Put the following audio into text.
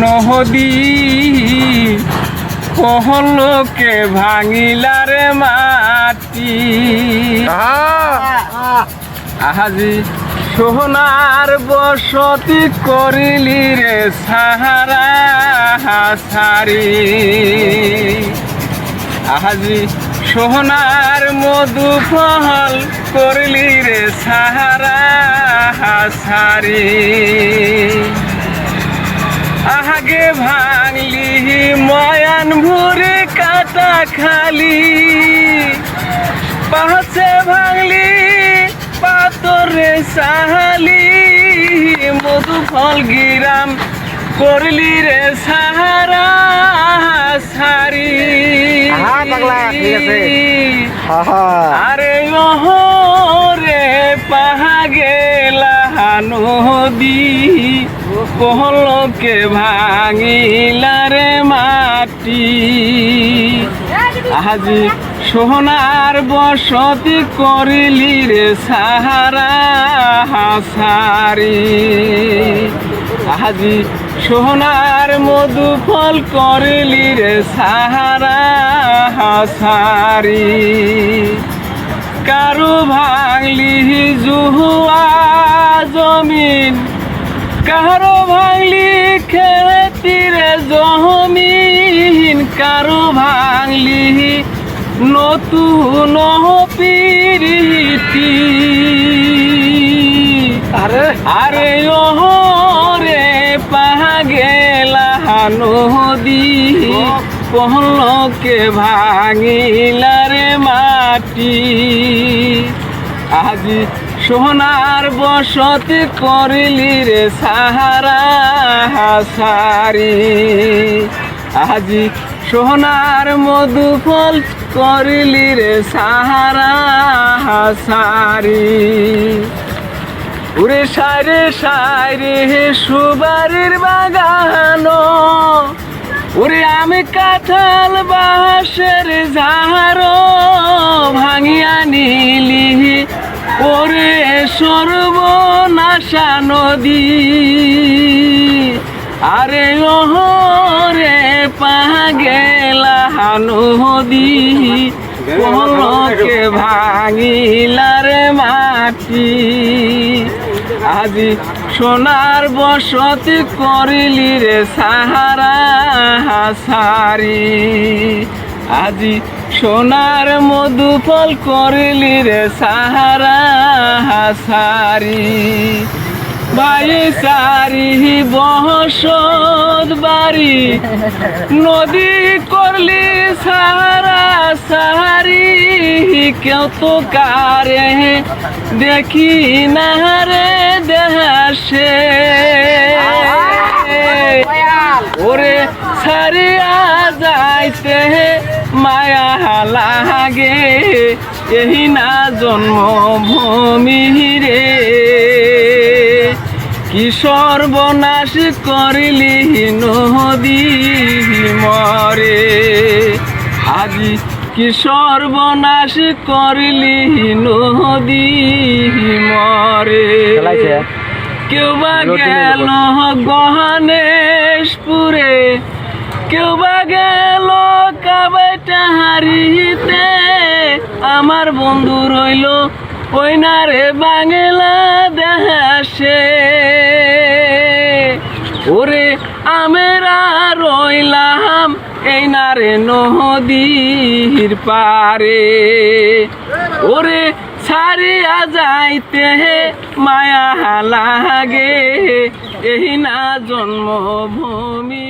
নহদী। কহলকে ভাঙিলারে মাটি। আহাজি সোহনার বসতি করিলি রে সাহারা হাসারি আহাজি সোহনার মধু ফল করলি রে সাহারা হাসারি আহাগে ভাঙলি ময়ান ভরে কাটা খালি। পাহাচে ভাঙলি পাতরে সাহালি। মধু ফল গিরাম করলি রে সাহারা সারি। আরে ওহ রে পাহা গেলা নদী। কহলকে ভাঙিলা রে মাটি। আজি সোহনার বসতি করিলি রে সাহারা হাসারি। আজি সোহনার মধু ফল করিলি রে সাহারা হাসারি। কারু ভাঙলি জুহুয়া জমিন কারও ভাঙলি খেতিরে জমিন কারও ভাঙলি নতুন পিরিতি। আরে। আরে পাহা গেলা নদী পহলকে ভাঙিলা রে মাটি। আজি সোনার বসতি করিলি রে সাহারা হাসারি। আজি সোনার মধু ফল করিলি রে সাহারা হাসারি। উরে সারে সারে সুবারির বাগানো। ওরে আমি কাঁঠাল বাঁশের ঝাড়ো ভাঙিয়া নিলি। ওরে সর্বনাশা নদী। আরে ওহ রে পা গেলা নদী। পলকে ভাঙিলার মাটি। আজি সোনার বসতি করিলি রে সাহারা হাসারি আজি সোনার মধু ফল করিলি রে সাহারা হাসারি। বাই সারি বহসদ বাড়ি নদী করলি সারা সারি কেউ তো কারে দেখি না রে দেহাসে। ওরে সারিয়া যাইতে মায়া লাগে এহি না জন্মভূমি রে। কি সর্বনাশ করিলি নদী মরে। আজি কি সর্বনাশ করিলি নদী মরে। কেউ বা গেল গহনেশপুরে কেউ বা গেল কাবাইটা হারিতে, আমার বন্ধু রইল ওই না রে বাংলা দেশে ওরে আমেরা রইলাম এই না রে নদীর পারে ওরে ছাড়িয়া যাইতে মায়া লাগে, এই না জন্মভূমি।